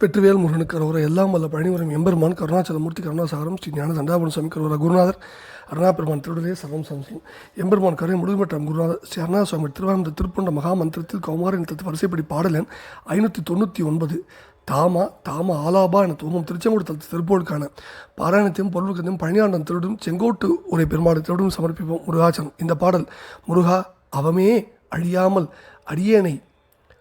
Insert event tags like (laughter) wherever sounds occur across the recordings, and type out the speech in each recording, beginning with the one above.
வெற்றிவேல் முருகனுக்கு கரோர எல்லாம் வல்ல பழனிவரம் எம்பெருமான் கருணாச்சலமூர்த்தி கருணாசாரம் ஸ்ரீ ஞான சண்டாபுரம் சுவாமி கரோர குருநாதர் அருணாபெருமான் திருடலே சர்வம் சம்சயம் எம்பெருமான் கரை முழுமற்றம் குருநாதர் ஸ்ரீ அருணா சுவாமி திருவானந்த திருப்பண்ட மகா மந்திரத்தில் வரிசைப்படி பாடலன் ஐநூற்றி தொண்ணூற்றி ஒன்பது. தாமா தாம ஆலாபா என தூமம் திருச்செங்கோடு திருப்போருக்கான பாராயணத்தையும் பொருளுக்கத்தையும் பழனியாண்டன் திருடும் செங்கோட்டு உரை பெருமாடு திருடும் சமர்ப்பிப்போம் முருகாச்சனம் இந்த பாடல் முருகா அவமே அழியாமல் அடியேனை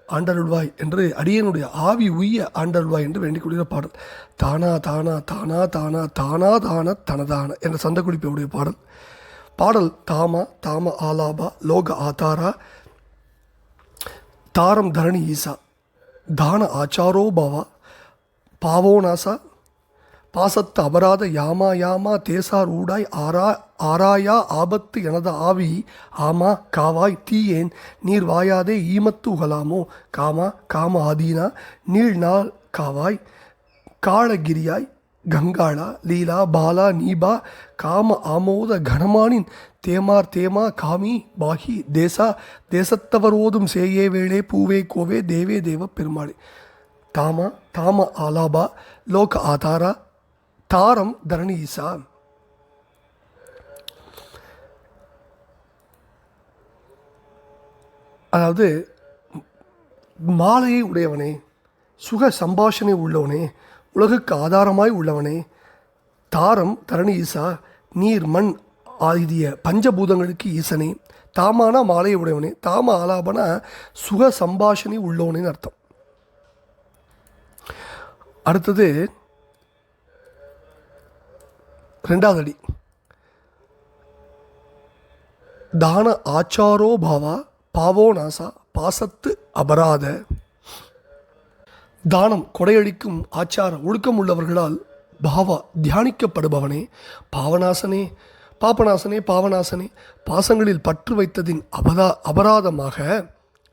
ஆண்டருள்வாய் என்று அடியனுடைய ஆவி உய்ய ஆண்டருள்வாய் என்று வேண்டிக் கொள்கிற பாடல். தானா தானா தானா தானா தானா தான தனதான என்ற சந்தக்குடிப்பையுடைய பாடல். பாடல் தாமா தாம ஆலாபா லோக ஆதாரா தாரம் தரணி ஈசா தான ஆச்சாரோ பாவோ நாசா பாசத்து அபராத யாமா யாமா தேசார் ஊடாய் ஆரா ஆராயா ஆபத்து எனது ஆவி. ஆமா காவாய் தீயேன் நீர் வாயாதே ஈமத்து உகலாமோ? காமா காம ஆதீனா நீள் நாள் காவாய் காளகிரியாய் கங்காளா லீலா பாலா நீபா காம ஆமோத கணமானின் தேமார் தேமா காமி பாகி தேசா தேசத்தவரோதும் சேயே வேளே பூவே கோவே தேவே தேவ பெருமாளே. தாமா தாம ஆலாபா லோக ஆதாரா தாரம் தரணி ஈசா. அதாவது மாலையை உடையவனே சுக சம்பாஷணை உள்ளவனே உலகுக்கு ஆதாரமாய் உள்ளவனே தாரம் தரணி ஈசா நீர் மண் ஆகிய பஞ்சபூதங்களுக்கு ஈசனே தாமானா மாலையை உடையவனே தாம ஆலாபனா சுக சம்பாஷணை உள்ளவனேன்னு அர்த்தம். அடுத்தது ரெண்டாவது அடி. தான ஆச்சாரோ பாவா பாவோ நாசா பாசத்து அபராத. தானம் கொடையளிக்கும் ஆச்சார ஒழுக்கம் உள்ளவர்களால் பாவா தியானிக்கப்படுபவனே பாவநாசனே பாபநாசனே பாவநாசனே பாசங்களில் பற்று வைத்ததின் அபதா அபராதமாக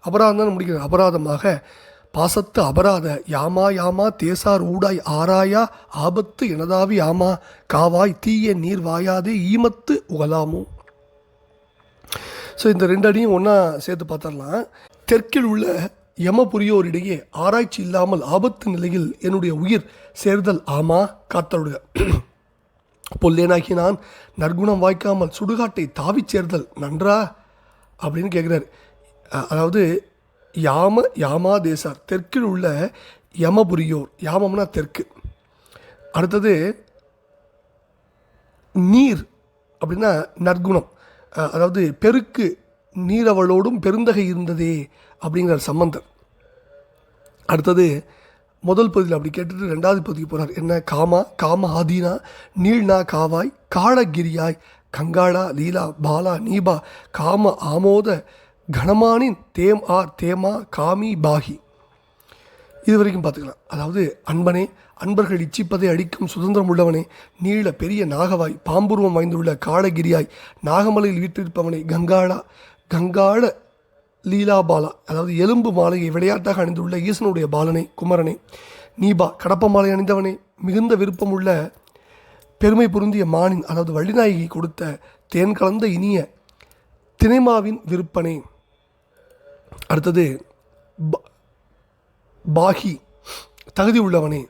அபராதம் முடிக்கிறது அபராதமாக பாசத்து அபராத யாமா யாமா தேசார் ஊடாய் ஆராயா ஆபத்து எனதாவி யாமா காவாய் தீய நீர் வாயாதே ஈமத்து உகலாமோ? ஸோ இந்த ரெண்டு அடியும் ஒன்றா சேர்த்து பார்த்தரலாம் தெற்கில் உள்ள யமபுரியோரிடையே ஆராய்ச்சி இல்லாமல் ஆபத்து நிலையில் என்னுடைய உயிர் சேர்தல் ஆமா காத்தருடைய (clears throat) பொல்லேனாகி நான் நற்குணம் வாய்க்காமல் சுடுகாட்டை தாவிச் சேர்தல் நன்றா? அப்படின்னு கேட்குறாரு அதாவது யாம யாமாதேசார் தெற்கில் உள்ள யமபுரியோர். யாமம்னா தெற்கு. அடுத்தது நீர் அப்படின்னா நற்குணம். அதாவது பெருக்கு நீரவளோடும் பெருந்தகை இருந்ததே அப்படிங்கிற சம்பந்தம் அடுத்தது முதல் பகுதியில் அப்படி கேட்டுட்டு ரெண்டாவது பகுதிக்கு போகிறார் என்ன காமா காம ஆதீனா நீள்னா காவாய் காளகிரியாய் கங்காளா லீலா பாலா நீபா காம ஆமோத கணமானின் தேம் ஆர் தேமா காமி பாகி இது வரைக்கும் பார்த்துக்கலாம். அதாவது அன்பனே அன்பர்கள் இச்சிப்பதை அடிக்கும் சுதந்திரம் உள்ளவனே நீள பெரிய நாகவாய் பாம்புருவம் வாய்ந்துள்ள காளகிரியாய் நாகமலையில் வீற்றிருப்பவனே கங்காளா கங்காள லீலாபாலா அதாவது எலும்பு மாலையை விளையாட்டாக அணிந்துள்ள ஈசனுடைய பாலனை குமரனே. நீபா கடப்ப மாலை அணிந்தவனே மிகுந்த விருப்பமுள்ள பெருமை பொருந்திய மானின் அதாவது வள்ளிநாயகி கொடுத்த தேன் கலந்த இனிய தினைமாவின் விருப்பனே. அடுத்தது ப- பாகி தகுதி உள்ளவனே.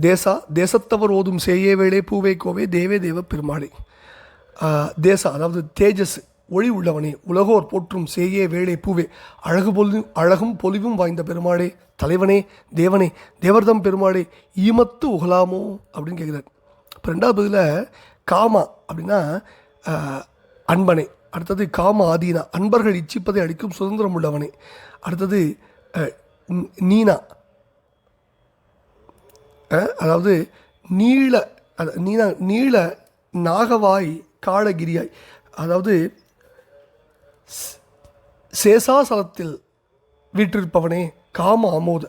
தேசா தேசத்தவர் ஓதும் செய்யே வேளே பூவே கோவே தேவே தேவ பெருமாளே. தேசா அதாவது தேஜஸ் ஒளி உள்ளவனே. உலகோர் போற்றும் செய்யே வேளே பூவே. அழகு பொலி அழகும் பொலிவும் வாய்ந்த பெருமாளே. தலைவனே தேவனே தேவர்தம் பெருமாளே. ஈமத்து உகலாமோ அப்படின்னு கேட்குறார் இப்போ ரெண்டாவது பதில் காமா அப்படின்னா அன்பனே. அடுத்தது காம ஆதீனா அன்பர்கள் இச்சிப்பதை அளிக்கும் சுதந்திரம் உள்ளவனே. அடுத்தது அஹ், நீனா. அஹ், அதாவது நீள நீனா நீள நாகவாய் காளகிரியாய். அதாவது சேசாசலத்தில் வீற்றிருப்பவனே காம ஆமோத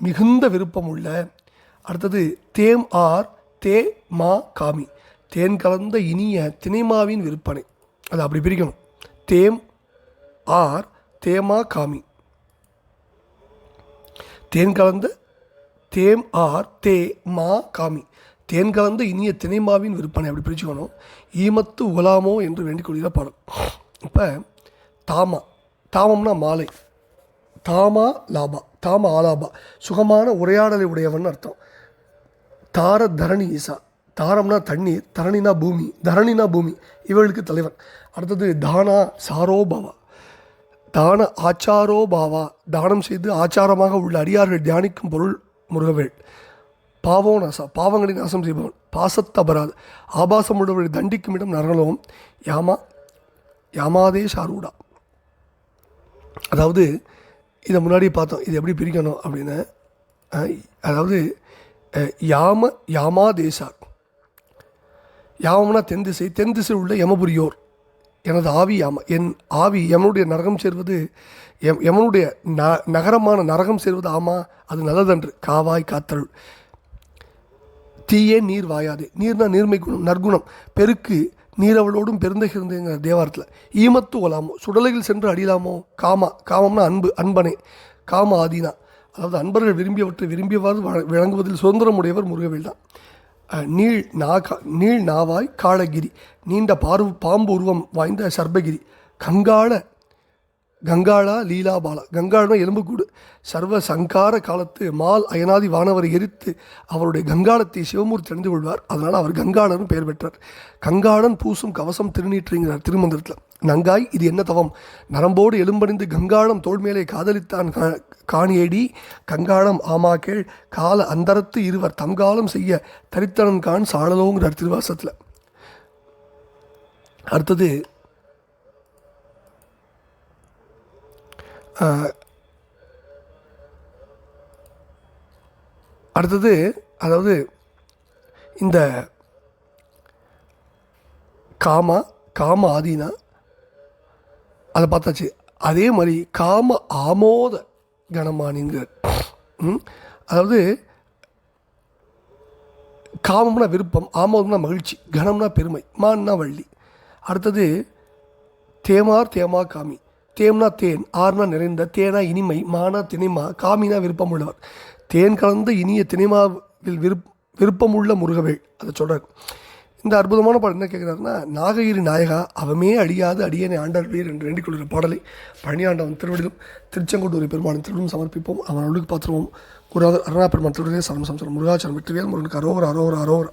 மிகுந்த விருப்பம் உள்ள அடுத்தது தேம் ஆர் தே மா காமி. தேன் கலந்த இனிய தினைமாவின் விற்பனை அதை அப்படி பிரிக்கணும். தேம் ஆர் தேமா காமி. தேன் கலந்த தேம் ஆர் தே மா காமி. தேன் கலந்த இனிய தினைமாவின் விற்பனை அப்படி பிரிச்சுக்கணும். ஈமத்து உலாமோ என்று வேண்டிக் கொள்கிற பாடல். இப்போ தாமா. தாமம்னா மாலை. தாமா லாபா. தாமா ஆலாபா. சுகமான உரையாடலை உடையவன் அர்த்தம். தார தரணி ஈசா. தாரம்னா தண்ணீர் தரணினா பூமி தரணினா பூமி. இவளுக்கு தலைவன். அடுத்தது தானா சாரோபாவா தான ஆச்சாரோ பாவா. தானம் செய்து ஆச்சாரமாக உள்ள அடியார்கள் தியானிக்கும் பொருள் முருகவேள். பாவோ நாசா பாவங்களை நாசம் செய்பவன். பாசத்தபராது ஆபாசம் உள்ளவர்களை தண்டிக்கும் இடம் நரலோகம். யாமா யாமாதே ஷாரூடா அதாவது இதை முன்னாடி பார்த்தோம். இது எப்படி பிரிக்கணும் அப்படின்னு. அதாவது யாம யாமாதேசார் யாவம்னா தென் திசை தென் திசை உள்ள யமபுரியோர். எனது ஆவி யம என் ஆவி யமனுடைய நரகம் சேர்வது எம் யமனுடைய ந நகரமான நரகம் சேர்வது ஆமா அது நல்லதன்று. காவாய் காத்தருள். தீயே நீர் வாயாதே. நீர்னா நீர்மை குணம் நற்குணம். பெருக்கு நீரவளோடும் பெருந்தகிருந்தேங்கிற தேவாரத்தில். ஈமத்து ஒலாமோ சுடலையில் சென்று அடியலாமோ காமா காமம்னா அன்பு அன்பனே. காம ஆதீனா. அதாவது அன்பர்கள் விரும்பியவற்றை விரும்பியவாறு வழங்குவதில் விளங்குவதில் சுதந்திரமுடையவர் முருகவேல் தான். நீள் நாகா நீள் நாவாய் காளகிரி நீண்ட பார்வு பாம்பு உருவம் வாய்ந்த சர்பகிரி கங்காள கங்காளா லீலாபாலா. கங்காளம் எலும்புக்கூடு சர்வ சங்கார காலத்து மால் அயனாதி வானவரை எரித்து அவருடைய கங்காளத்தை சிவமூர்த்தி அணிந்து கொள்வார். அதனால் அவர் கங்காளன் பெயர் பெற்றார். கங்காளன் பூசும் கவசம் திருநீற்றுங்கிறார் திருமந்திரத்தில். நங்காய் இது என்ன தவம்? நரம்போடு எலும்பணிந்து கங்காளம் தோல்மேலே காதலித்தான் கா- காணியடி. கங்காளம் ஆமாக்கேள் கால அந்தரத்து இருவர் தம்காலம் செய்ய தரித்தனன் கான் சாழலோங்கிறார் திருவாசத்தில். அடுத்தது அடுத்தது அதாவது இந்த காமா காம ஆதீனா அதை பார்த்தாச்சு. அதே மாதிரி காம ஆமோத கணமானிங்கிறார் ம்? அதாவது காமம்னா விருப்பம் ஆமோதம்னா மகிழ்ச்சி கணம்னா பெருமை மான்னா வள்ளி. அடுத்தது தேமார் தேமா காமி. தேம்னா தேன் ஆர்னா நிறைந்த தேனா இனிமை மானா தினைமா காமினா விருப்பம் உள்ளவர் தேன் கலந்த இனிய தினைமாவில் விருப் விருப்பமுள்ள முருகவேள் அதை சொல்கிறார் இந்த அற்புதமான பாடல் என்ன கேட்குறாருன்னா நாககிரி நாயகா அவமே அடியாது அடியனை ஆண்டாள்வீர் என்று வேண்டிக் கொள்கிற பாடலை பழனியாண்டவன் திருவடிலும் திருச்செங்கோட்டூர் பெருமானின் திருவிழும் சமர்ப்பிப்போம். அவன் அருளுக்கு பாத்திரமும் குருநாதர் அருணா பெருமான் திருவடியே சரணம் சம்சரம் முருகாச்சரம் வெற்றிவேல் முருகனுக்கு அரோகர் அரோகர் அரோகர்.